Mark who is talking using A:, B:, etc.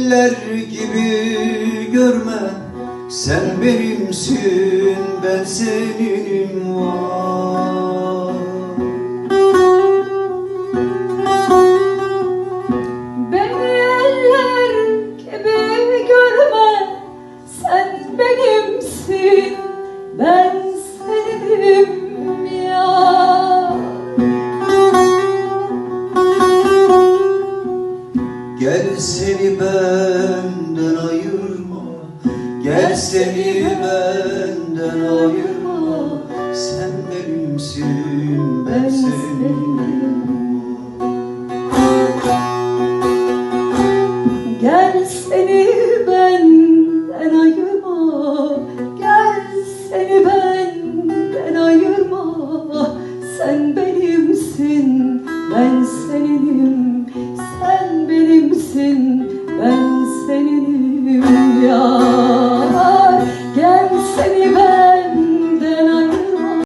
A: Eller gibi görme Sen benimsin ben seninim var
B: Beni eller görme Sen benimsin Ben
A: Gel seni benden ayırma. Gel seni benden ayırma. Sen benimsin ben senin. Gel seni benden ayırma.